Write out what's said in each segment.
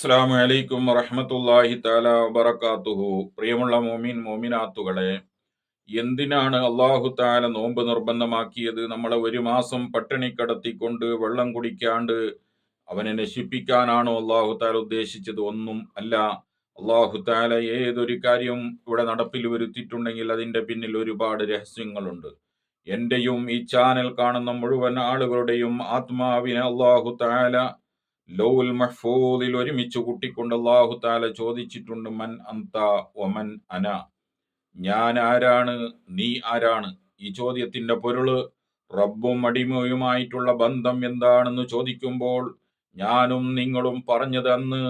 അസ്സാം വലൈക്കും വറഹമത്തല്ലാഹി താല വബർക്കാത്തുഹു പ്രിയമുള്ള മോമിൻ മോമിനാത്തുകളെ എന്തിനാണ് അള്ളാഹു താല നോമ്പ് നിർബന്ധമാക്കിയത്? നമ്മളെ ഒരു മാസം പട്ടിണി കടത്തിക്കൊണ്ട് വെള്ളം കുടിക്കാണ്ട് അവനെ നശിപ്പിക്കാനാണോ അള്ളാഹു താല ഉദ്ദേശിച്ചത്? ഒന്നും അല്ല. അള്ളാഹു താല ഏതൊരു കാര്യം ഇവിടെ നടപ്പിൽ വരുത്തിയിട്ടുണ്ടെങ്കിൽ അതിന്റെ പിന്നിൽ ഒരുപാട് രഹസ്യങ്ങളുണ്ട്. എന്റെയും ഈ ചാനൽ കാണുന്ന മുഴുവൻ ആളുകളുടെയും ആത്മാവിനെ അള്ളാഹു താല ലൗൽ മഹ്ഫൂദിൽ ഒരുമിച്ച് കൂട്ടിക്കൊണ്ട് അള്ളാഹു താല ചോദിച്ചിട്ടുണ്ട് മൻ അന്ത ഒമൻ അന? ഞാൻ ആരാണ്? നീ ആരാണ്? ഈ ചോദ്യത്തിന്റെ പൊരുൾ റബ്ബും അടിമയുമായിട്ടുള്ള ബന്ധം എന്താണെന്ന് ചോദിക്കുമ്പോൾ ഞാനും നിങ്ങളും പറഞ്ഞത് അന്ന്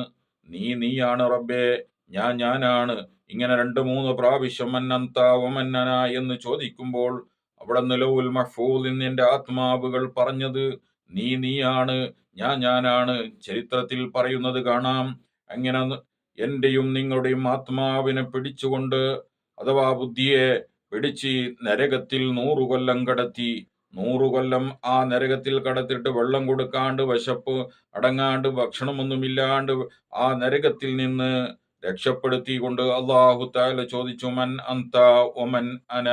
നീ നീയാണ് റബ്ബേ ഞാൻ ഞാനാണ്. ഇങ്ങനെ രണ്ട് മൂന്ന് പ്രാവശ്യം മന്നന്ത ഒമന്നന എന്ന് ചോദിക്കുമ്പോൾ അവിടെ നിലവുൽ മഹ്ഫൂദിൽ നിന്റെ ആത്മാവുകൾ പറഞ്ഞത് നീ നീയാണ് ഞാൻ ഞാനാണ്. ചരിത്രത്തിൽ പറയുന്നത് കാണാം. അങ്ങനെ എന്റെയും നിങ്ങളുടെയും ആത്മാവിനെ പിടിച്ചുകൊണ്ട് അഥവാ ബുദ്ധിയെ പിടിച്ച് നരകത്തിൽ നൂറു കൊല്ലം കടത്തി നൂറു കൊല്ലം ആ നരകത്തിൽ കടത്തിട്ട് വെള്ളം കൊടുക്കാണ്ട് വശപ്പ് അടങ്ങാണ്ട് ഭക്ഷണമൊന്നുമില്ലാണ്ട് ആ നരകത്തിൽ നിന്ന് രക്ഷപ്പെടുത്തിക്കൊണ്ട് അള്ളാഹു താല ചോദിച്ചു മൻ അന്ത ഒമൻ അന?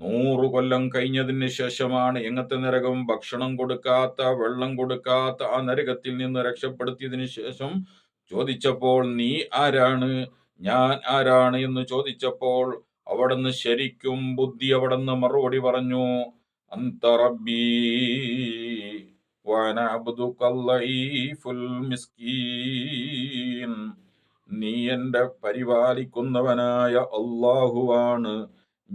നൂറു കൊല്ലം കഴിഞ്ഞതിന് ശേഷമാണ് എങ്ങത്തെ നരകം? ഭക്ഷണം കൊടുക്കാത്ത വെള്ളം കൊടുക്കാത്ത ആ നരകത്തിൽ നിന്ന് രക്ഷപ്പെടുത്തിയതിന് ശേഷം ചോദിച്ചപ്പോൾ നീ ആരാണ്? ഞാൻ ആരാണ്? എന്ന് ചോദിച്ചപ്പോൾ അവിടുന്ന് ശരിക്കും ബുദ്ധി അവിടുന്ന് മറുപടി പറഞ്ഞു നീ എന്റെ പരിപാലിക്കുന്നവനായ അള്ളാഹുവാണ്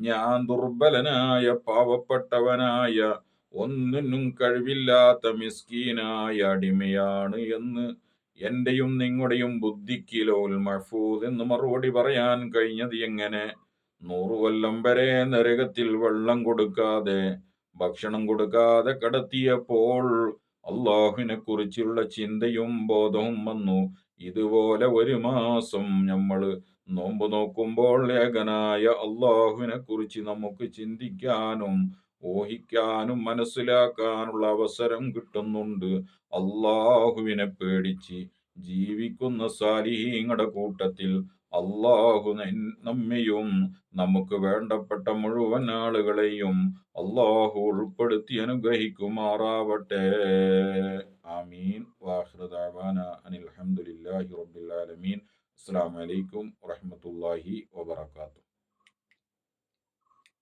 ഞാൻ ദുർബലനായ പാവപ്പെട്ടവനായ ഒന്നിനും കഴിവില്ലാത്ത മിസ്കീനായ അടിമയാണ് എന്ന് എന്റെയും നിങ്ങളുടെയും ബുദ്ധിക്ക് ലോൽ മഹഫൂദ് എന്ന് മറുപടി പറയാൻ കഴിഞ്ഞത് എങ്ങനെ? നൂറു കൊല്ലം വരെ നരകത്തിൽ വെള്ളം കൊടുക്കാതെ ഭക്ഷണം കൊടുക്കാതെ കടത്തിയപ്പോൾ അള്ളാഹുവിനെ കുറിച്ചുള്ള ചിന്തയും ബോധവും വന്നു. ഇതുപോലെ ഒരു മാസം നമ്മൾ നോമ്പ് നോക്കുമ്പോൾ ഏകനായ അള്ളാഹുവിനെ കുറിച്ച് നമുക്ക് ചിന്തിക്കാനും ഊഹിക്കാനും മനസ്സിലാക്കാനുള്ള അവസരം കിട്ടുന്നുണ്ട്. അള്ളാഹുവിനെ പേടിച്ച് ജീവിക്കുന്ന സാലിഹീങ്ങളുടെ കൂട്ടത്തിൽ അള്ളാഹു നമ്മയും നമുക്ക് വേണ്ടപ്പെട്ട മുഴുവൻ ആളുകളെയും അള്ളാഹു ഉൾപ്പെടുത്തി അനുഗ്രഹിക്കുമാറാവട്ടെ. ആമീൻ. വാഹൃദാന அலமதுல்லாஹி ரபுல்லாலமீன் அஸ்லாம் வலைக்கம் வரமத்துல்லாஹி வபரகாத்து